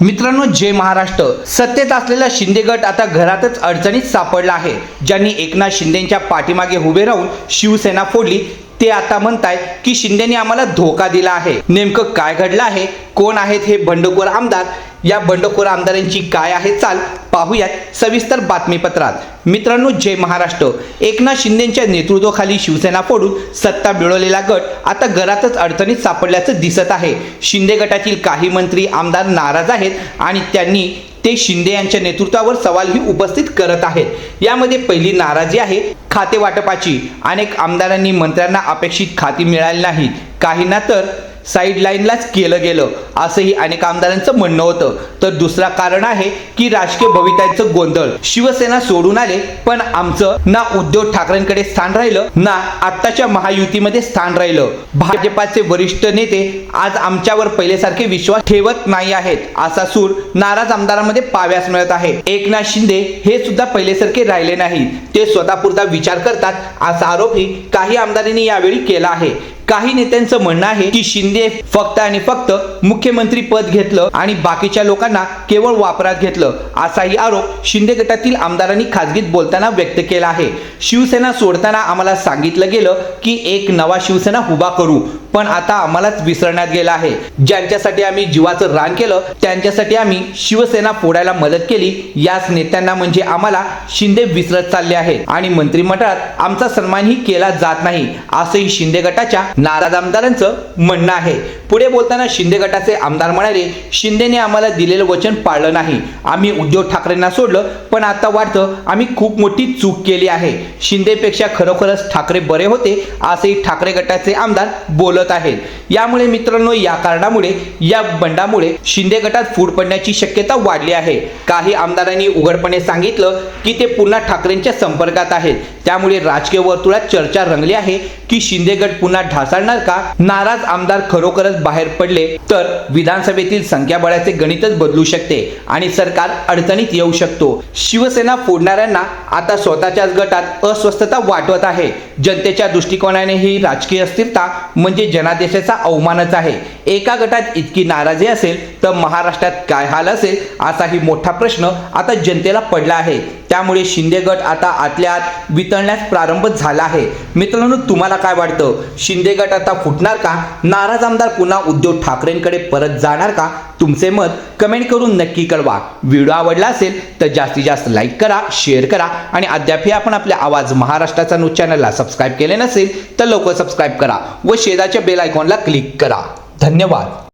मित्रांनो जय महाराष्ट्र. सत्तेत असलेला शिंदे गट आता घरातच अडचणीत सापडला आहे. ज्यांनी एकनाथ शिंदेच्या पाठीमागे उभे राहून शिवसेना फोडली. ते आता म्हणताय की शिंदेने आम्हाला धोका दिला आहे. नेमकं काय घडलं आहे? कोण आहेत हे बंडखोर आमदार? या बंडखोर आमदारांची काय आहे चाल? पाहूयात सविस्तर बातमीपत्रात. मित्रांनो जय महाराष्ट्र. एकनाथ शिंदेच्या नेतृत्वाखाली शिवसेना फोडून सत्ता मिळवलेला गट आता घरातच अडचणीत सापडल्याचं दिसत आहे. शिंदे गटातील काही मंत्री आमदार नाराज आहेत आणि त्यांनी ते शिंदे यांच्या नेतृत्वावर सवालही उपस्थित करत आहेत. यामध्ये पहिली नाराजी आहे खाते वाटपाची अनेक आमदारांनी मंत्र्यांना अपेक्षित खाती मिळाली नाहीत काहींना तर साईड लाईनलाच केलं गेलं. असंही अनेक आमदारांचं म्हणणं होतं. तर दुसरा कारण आहे की राजकीय भवितांचं गोंधळ. शिवसेना सोडून आले पण आमचं ना उद्धव ठाकरेंकडे स्थान राहिलं ना आत्ताच्या महायुतीमध्ये स्थान राहिलं. भाजपाचे वरिष्ठ नेते आज आमच्यावर पहिल्यासारखे विश्वास ठेवत नाही आहेत. असा सूर नाराज आमदारांमध्ये पाव्यास मिळत आहे. एकनाथ शिंदे हे सुद्धा पहिल्यासारखे राहिले नाही ते स्वतःपुरता विचार करतात असा आरोपही काही आमदारांनी यावेळी केला आहे. काही नेत्यांचं म्हणणं आहे की शिंदे फक्त आणि फक्त मुख्यमंत्री पद घेतलं आणि बाकीच्या लोकांना केवळ वापरात घेतलं असाही आरोप शिंदे गटातील आमदारांनी खासगीत बोलताना व्यक्त केला आहे. शिवसेना सोडताना आम्हाला सांगितलं गेलं की एक नवा शिवसेना उभा करू. पण आता आम्हालाच विसरण्यात गेलं आहे. ज्यांच्यासाठी आम्ही जीवाचं रान केलं त्यांच्यासाठी आम्ही शिवसेना फोडायला मदत केली. याच नेत्यांना म्हणजे आम्हाला शिंदे विसरत चालले आहेत. आणि मंत्रिमंडळात आमचा सन्मानही केला जात नाही. असंही शिंदे गटाच्या नाराज आमदारांचं म्हणणं आहे. पुढे बोलताना शिंदे गटाचे आमदार म्हणाले शिंदेने आम्हाला दिलेलं वचन पाळलं नाही. आम्ही उद्धव ठाकरेंना सोडलं पण आता वाटतं आम्ही खूप मोठी चूक केली आहे. शिंदेपेक्षा खरोखरच ठाकरे बरे होते असेही ठाकरे गटाचे आमदार बोलत आहेत यामुळे मित्रांनो या कारणामुळे या बंडामुळे शिंदे गटात फूट पडण्याची शक्यता वाढली आहे. काही आमदारांनी उघडपणे सांगितलं की ते पुन्हा ठाकरेंच्या संपर्कात आहेत. त्यामुळे राजकीय वर्तुळात चर्चा रंगली आहे की शिंदे गट पुन्हा ढासळणार का? नाराज आमदार खरोखरच बाहेर पडले तर विधानसभेतील संख्याबळाचे गणितच बदलू शकते आणि सरकार अडचणीत येऊ शकतो. शिवसेना फोडणाऱ्यांना आता स्वतःच्याच गटात अस्वस्थता वाटवत आहे. जनतेच्या दृष्टिकोनाने ही राजकीय अस्थिरता म्हणजे जनादेशाचा अवमानच आहे. एका गटात इतकी नाराजी असेल तर महाराष्ट्रात काय हाल असेल असाही मोठा प्रश्न आता जनतेला पडला आहे. त्यामुळे शिंदे गट आता आतल्या आत वितळण्यास प्रारंभ झाला आहे. मित्रांनो तुम्हाला काय वाटतं? शिंदे गट आता फुटणार का? नाराज आमदार पुन्हा उद्धव ठाकरेंकडे परत जाणार का? तुमचे मत कमेंट करून नक्की कळवा. व्हिडिओ आवडला असेल तर जास्तीत जास्त लाईक करा शेअर करा आणि अद्यापही आपण आपल्या आवाज महाराष्ट्राचा न्यूज चॅनलला सबस्क्राईब केले नसेल तर लवकर सबस्क्राईब करा व शेजारच्या बेल आयकॉनला क्लिक करा. धन्यवाद.